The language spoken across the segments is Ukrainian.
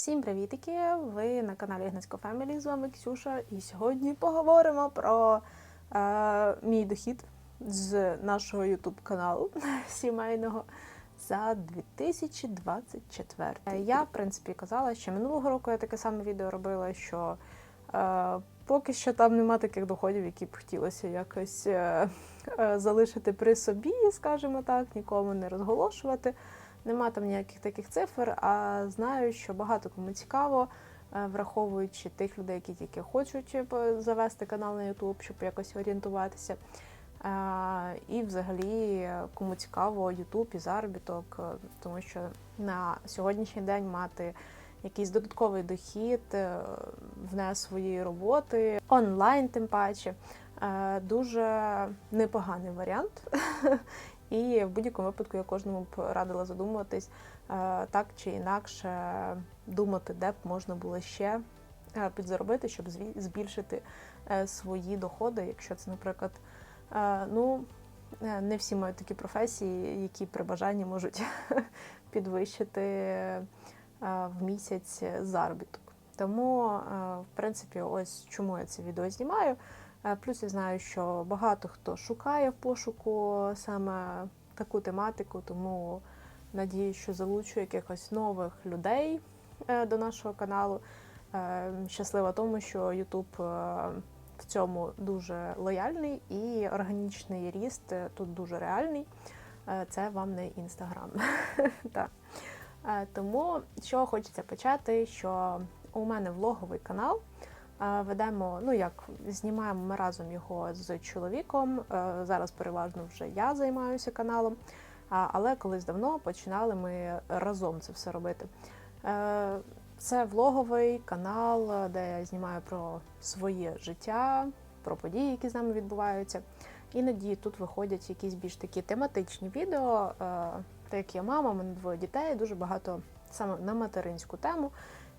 Всім привітики! Ви на каналі Гнецько Фемілі. З вами Ксюша. І сьогодні поговоримо про е, мій дохід з нашого YouTube каналу сімейного за 2024. Е, Я, в принципі, казала, що минулого року я таке саме відео робила, що е, поки що там нема таких доходів, які б хотілося якось е, е, залишити при собі, скажімо так, нікому не розголошувати. Нема там ніяких таких цифр, а знаю, що багато кому цікаво, е, враховуючи тих людей, які тільки хочуть е, завести канал на YouTube, щоб якось орієнтуватися. Е, І взагалі, кому цікаво YouTube і заробіток, тому що на сьогоднішній день мати якийсь додатковий дохід вне своєї роботи, онлайн, тим паче, дуже непоганий варіант. І в будь-якому випадку я кожному б радила задумуватись е, так чи інакше думати, де б можна було ще е, підзаробити, щоб збільшити е, свої доходи, якщо це, наприклад, ну. Не всі мають такі професії, які при бажанні можуть підвищити в місяць заробіток. Тому, в принципі, ось чому я це відео знімаю. Е, Плюс я знаю, що багато хто шукає в пошуку саме таку тематику, тому надію, що залучу якихось нових людей е, до нашого каналу. Е, Щаслива тому, що е, в цьому дуже лояльний і органічний ріст тут дуже реальний. Це вам не інстаграм. Тому що хочеться почати, що у мене влоговий канал. Ведемо, ну як знімаємо ми разом його з чоловіком. Е, Зараз переважно вже я займаюся каналом. Але колись давно починали ми разом це все робити. Е, Це влоговий канал, де я знімаю про своє життя, про події, які з нами відбуваються. Іноді тут виходять якісь більш такі тематичні відео. е, Так як я мама, у мене двоє дітей, дуже багато саме на материнську тему.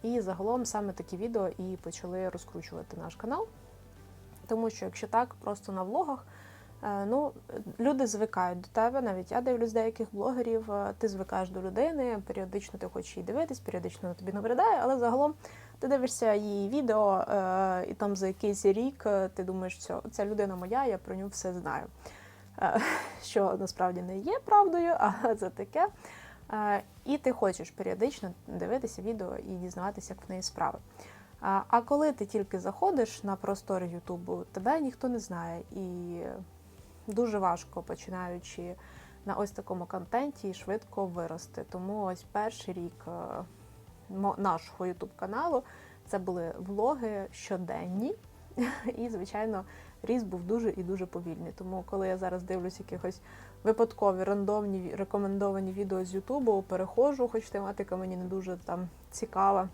І загалом саме такі відео і почали розкручувати наш канал. Тому що якщо так, просто на влогах, е, ну, люди звикають до тебе, навіть я дивлюсь деяких блогерів, е, ти звикаєш до людини, періодично ти хочеш її дивитись, періодично тобі набридає, але загалом ти дивишся її відео, е, і там за якийсь рік ти думаєш, що ця людина моя, я про нього все знаю. Що насправді не є правдою, а це таке. Е, І ти хочеш періодично дивитися відео і дізнаватися, як в неї справи. А а коли ти тільки заходиш на простори Ютубу, тебе ніхто не знає, і дуже важко починаючи на ось такому контенті швидко вирости. Тому ось перший рік е, нашого Ютуб каналу це були влоги щоденні. І, звичайно, ріст був дуже і дуже повільний. Тому, коли я зараз дивлюсь якихось випадкові рандомні рекомендовані відео з Ютубу, переходжу, хоч тематика мені не дуже там цікава.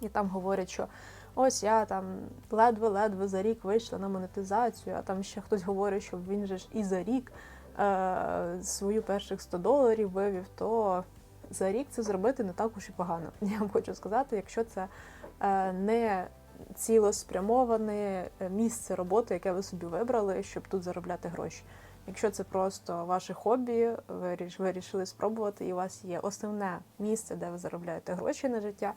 І там говорять, що ось я там ледве-ледве за рік вийшла на монетизацію, а там ще хтось говорить, що він же ж і за рік е- свою перших 100 доларів вивів, то за рік це зробити не так уж і погано. Я вам хочу сказати, якщо це е- не цілеспрямоване е, місце роботи, яке ви собі вибрали, щоб тут заробляти гроші. Якщо це просто ваше хобі, ви вирішили спробувати, і у вас є основне місце, де ви заробляєте гроші на життя,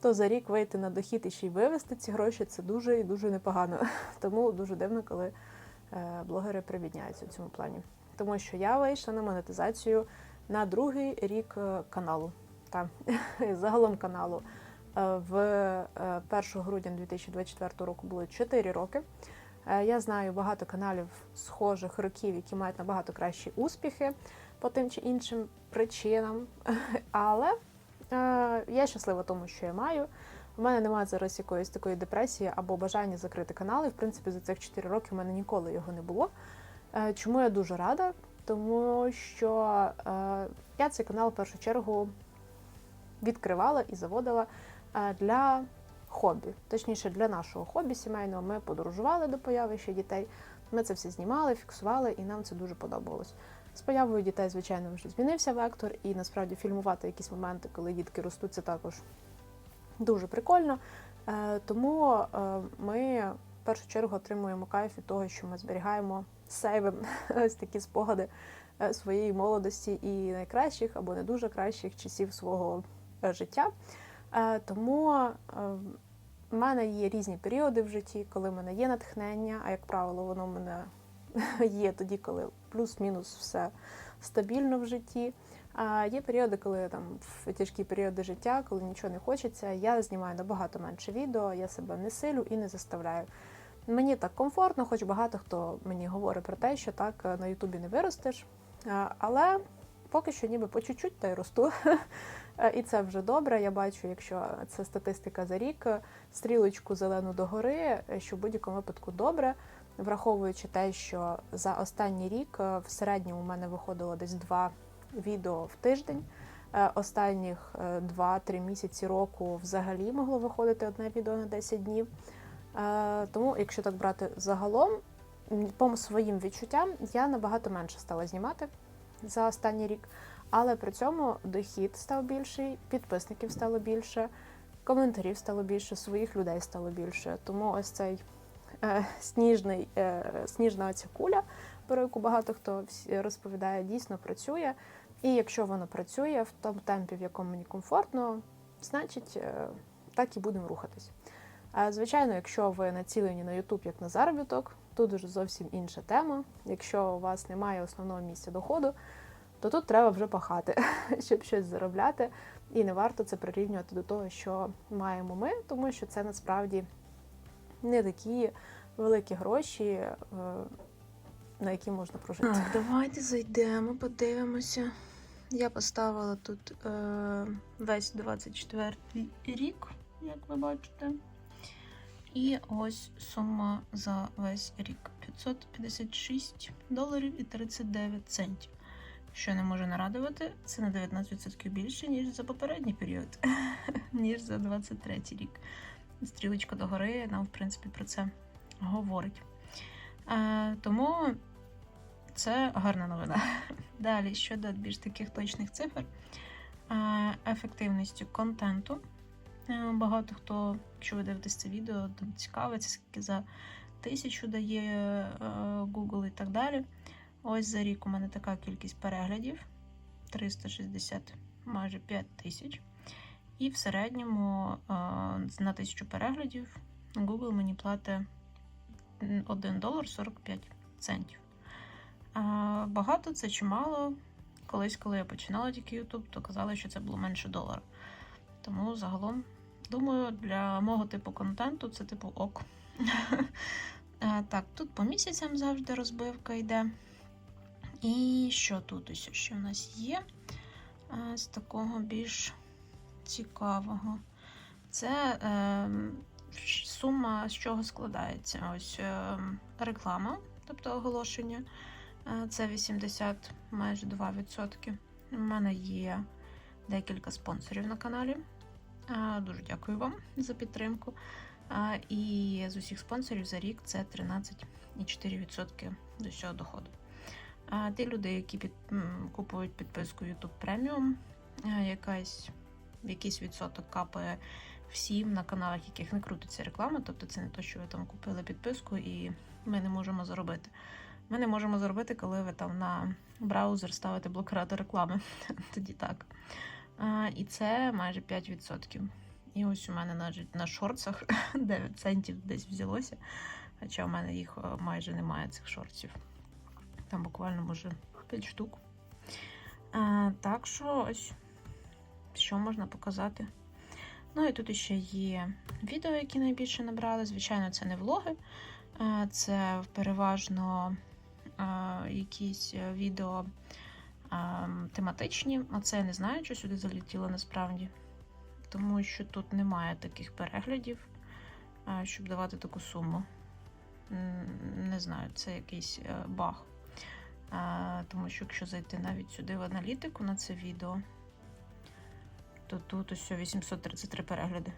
то за рік вийти на дохід і ще й вивести ці гроші це дуже і дуже непогано. Тому дуже дивно, коли е, блогери прибідняються в цьому плані. Тому що я вийшла на монетизацію на другий рік е, каналу. Та загалом каналу е, в е, 1 грудня 2024 року було 4 роки. Е, Я знаю багато каналів схожих років, які мають набагато кращі успіхи по тим чи іншим причинам. Але е, я щаслива тому, що я маю. У мене немає зараз якоїсь такої депресії або бажання закрити канал. І в принципі за цих 4 роки у мене ніколи його не було. Е, Чому я дуже рада? Тому що я цей канал в першу чергу відкривала і заводила для хобі, точніше для нашого хобі сімейного. Ми подорожували до появи ще дітей. Ми це все знімали, фіксували, і нам це дуже подобалось. З появою дітей, звичайно, вже змінився вектор, і насправді фільмувати якісь моменти, коли дітки ростуть, це також дуже прикольно. Е, Тому е, ми в першу чергу отримуємо кайф від того, що ми зберігаємо сейвим ось такі спогади е, своєї молодості і найкращих або не дуже кращих часів свого життя. Е, Тому е, в мене є різні періоди в житті, коли в мене є натхнення, а як правило, воно в мене є тоді, коли плюс-мінус все стабільно в житті. А є періоди, коли там в тяжкі періоди життя, коли нічого не хочеться, я знімаю набагато менше відео, я себе не силю і не заставляю. Мені так комфортно, хоч багато хто мені говорить про те, що так е, на Ютубі не виростеш. Але поки що ніби по чуть-чуть та й росту. Е, І це вже добре. Я бачу, якщо це статистика за рік, е, стрілочку зелену догори, е, що в будь-якому випадку добре, враховуючи те, що за останній рік в середньому у мене виходило десь два відео в тиждень. Останніх е, 2-3 місяці року взагалі могло виходити одне відео на 10 днів. Тому, якщо так брати загалом, по своїм відчуттям, я набагато менше стала знімати за останній рік. Але при цьому дохід став більший, підписників стало більше, коментарів стало більше, своїх людей стало більше. Тому ось цей е, сніжний, е, сніжна оця куля, про яку багато хто розповідає, дійсно працює. І якщо воно працює в тому темпі, в якому мені комфортно, значить е, так і будемо рухатись. А, Звичайно, якщо ви націлені на YouTube як на заробіток, тут уже зовсім інша тема. Якщо у вас немає основного місця доходу, то тут треба вже пахати, щоб щось заробляти. І не варто це прирівнювати до того, що маємо ми, тому що це насправді не такі великі гроші, е, на які можна прожити. Так, давайте зайдемо, подивимося. Я поставила тут е, весь 24 рік, як ви бачите. І ось сума за весь рік 556 доларів і 39 центів. Що не може нарадувати, це на 19% більше, ніж за попередній період, ніж за 23 рік. Стрілочка догори нам, в принципі, про це говорить. Е, тому це гарна новина. Далі, щодо більш таких точних цифр, е, ефективністю контенту. Е, Багато хто, якщо ви дивитесь це відео, там цікавиться, скільки за тисячу дає е, Google і так далі. Ось за рік у мене така кількість переглядів 360, майже 5 тисяч. І в середньому е, на тисячу переглядів Google мені платить 1 долар 45 центів. Багато це чи мало. Колись, коли я починала тільки YouTube, то казали, що це було менше долара. Тому загалом, думаю, для мого типу контенту це типу ок. Так, тут по місяцям завжди розбивка йде. І що тут ось що в нас є? З такого більш цікавого. Це е, сума з чого складається? Ось е, реклама, тобто оголошення. Це 80 майже 2%. У мене є декілька спонсорів на каналі. Дуже дякую вам за підтримку. І з усіх спонсорів за рік це 13,4% до цього доходу. А ті люди, які під, купують підписку YouTube Premium, е, якась, якийсь відсоток капає всім на каналах, яких не крутиться реклама. Тобто це не то, що ви там купили підписку і ми не можемо заробити. Ми не можемо заробити, коли ви там на браузер ставите блокиратор реклами. Тоді так. А, і це майже 5%. І ось у мене навіть на шорцах 9 центів десь взялося. Хоча у мене їх е, майже немає цих шорців. Там буквально може 5 штук. А, так що ось що можна показати. Ну і тут ще є відео, які найбільше набрали. Звичайно, це не влоги, це переважно якісь е, відео тематичні. Оце я не знаю, що сюди залетіло насправді. Тому що тут немає таких переглядів, щоб давати таку суму. Не знаю, це якийсь е, баг. Тому що якщо зайти навіть сюди в аналітику на це відео, то тут ось 833 перегляди.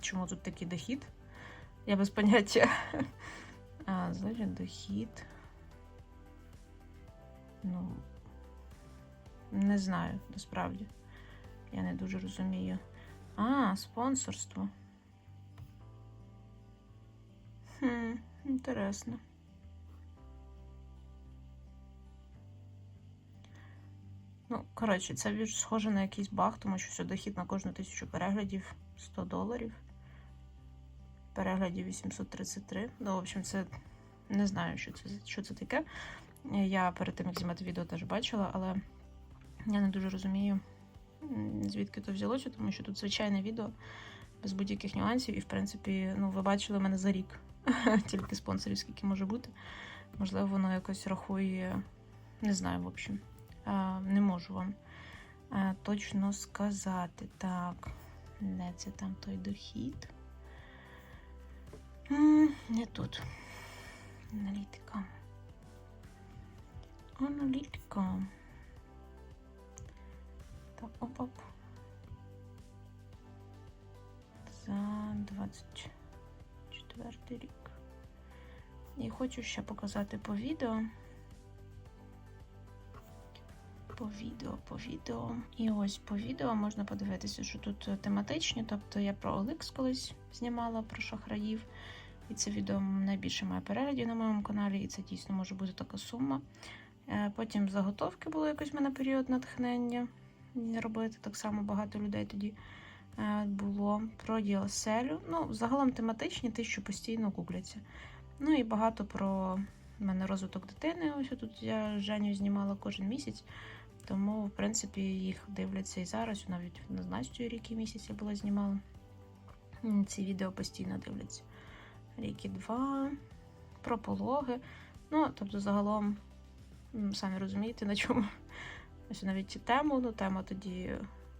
Чому тут такий дохід? Я без поняття. А, зараз дохід. Ну, не знаю, насправді. Я не дуже розумію. А, спонсорство. Хм, інтересно. Ну, коротше, це схоже на якийсь баг, тому що все дохід на кожну тисячу переглядів 100 доларів. Переглядів 833. Ну, в общем, це не знаю, що це, що це таке. Я перед тим, як знімати відео, теж бачила, але я не дуже розумію, звідки то взялося, тому що тут звичайне відео без будь-яких нюансів. І, в принципі, ну, ви бачили мене за рік. Тільки спонсорів, скільки може бути. Можливо, воно якось рахує, не знаю, в общем. Не можу вам точно сказати. Так, де це там той дохід? Не тут. Аналітика. Аналітика. Так, оп-оп. За 24 рік. І хочу ще показати по відео. По відео, по відео. І ось по відео можна подивитися, що тут тематичні. Тобто я про OLX колись знімала про шахраїв. І це відео найбільше має переглядів на моєму каналі, і це дійсно може бути така сума. Е, Потім заготовки було якось в мене період натхнення робити. Так само багато людей тоді е, було. Про діоселю. Ну, загалом тематичні, ті, що постійно гугляться. Ну і багато про в мене розвиток дитини. Ось тут я Женю знімала кожен місяць. Тому, в принципі, їх дивляться і зараз. Навіть на Настю рік і місяць я була знімала. Ці відео постійно дивляться. Рік і два. Про пологи. Ну, тобто, загалом, самі розумієте, на чому. Ось навіть тему, ну, тема тоді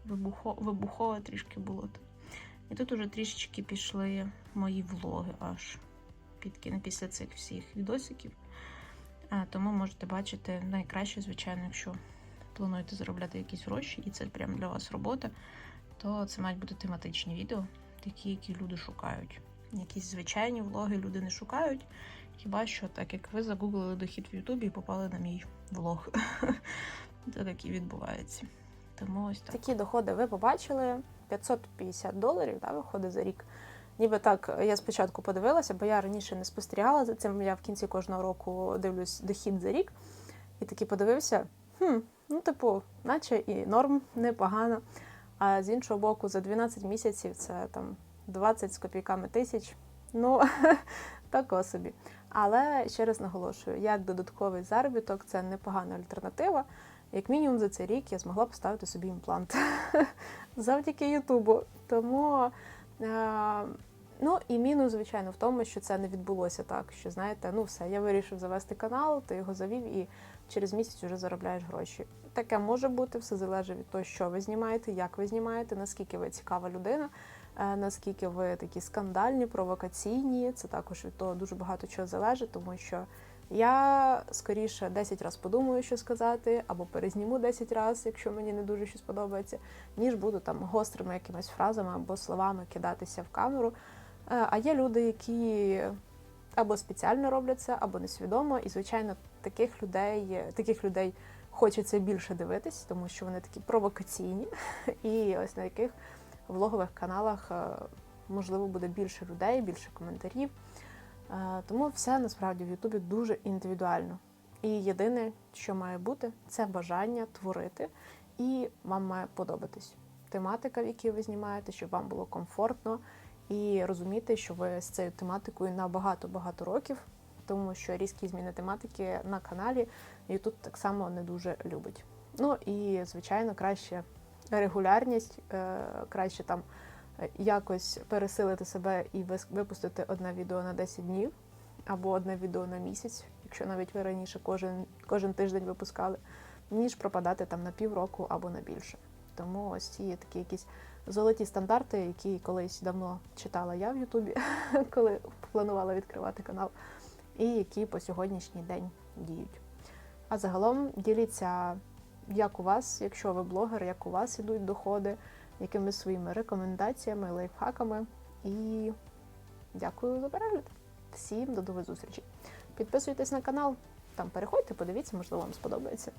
вибухо, вибухова трішки було. І тут уже трішечки пішли мої влоги аж під кін- після цих всіх відосиків. А, тому можете бачити найкраще, звичайно, якщо плануєте заробляти якісь гроші, і це прямо для вас робота, то це мають бути тематичні відео, такі, які люди шукають. Якісь звичайні влоги люди не шукають. Хіба що так як ви загуглили дохід в Ютубі і попали на мій влог. Це так і відбувається. Тому ось так. Такі доходи ви побачили 550 доларів, да, виходить за рік. Ніби так, я спочатку подивилася, бо я раніше не спостерігала за цим. Я в кінці кожного року дивлюсь дохід за рік. І таки подивився, хм, ну, типу, наче і норм, непогано. А з іншого боку, за 12 місяців це там 20 з копійками тисяч. Ну, тако собі. Але ще раз наголошую, як додатковий заробіток це непогана альтернатива. Як мінімум за цей рік я змогла поставити собі імплант завдяки Ютубу. Тому е, ну і мінус, звичайно, в тому, що це не відбулося так. Що знаєте, ну все, я вирішив завести канал, ти його завів і через місяць вже заробляєш гроші. Таке може бути, все залежить від того, що ви знімаєте, як ви знімаєте, наскільки ви цікава людина, е, наскільки ви такі скандальні, провокаційні. Це також від того дуже багато чого залежить, тому що. Я скоріше 10 разів подумаю, що сказати, або перезніму 10 разів, якщо мені не дуже щось подобається, ніж буду там гострими якимись фразами або словами кидатися в камеру. Е, А є люди, які або спеціально роблять це, або несвідомо. І, звичайно, таких людей, таких людей хочеться більше дивитись, тому що вони такі провокаційні. І ось на яких влогових каналах е, можливо буде більше людей, більше коментарів. Е, Тому все насправді в Ютубі дуже індивідуально. І єдине, що має бути, це бажання творити, і вам має подобатись тематика, в якій ви знімаєте, щоб вам було комфортно, і розуміти, що ви з цією тематикою на багато-багато років, тому що різкі зміни тематики на каналі YouTube так само не дуже любить. Ну і звичайно, краще регулярність, е, краще там е, якось пересилити себе і випустити одне відео на 10 днів або одне відео на місяць, якщо навіть ви раніше кожен, кожен тиждень випускали, ніж пропадати там на півроку або на більше. Тому ось ці такі якісь золоті стандарти, які колись давно читала я в Ютубі, коли планувала відкривати канал, і які по сьогоднішній день діють. А загалом діліться, як у вас, якщо ви блогер, як у вас ідуть доходи, якимись своїми рекомендаціями, лайфхаками. І дякую за перегляд. Всім до нових зустрічей. Підписуйтесь на канал, там переходьте, подивіться, можливо, вам сподобається.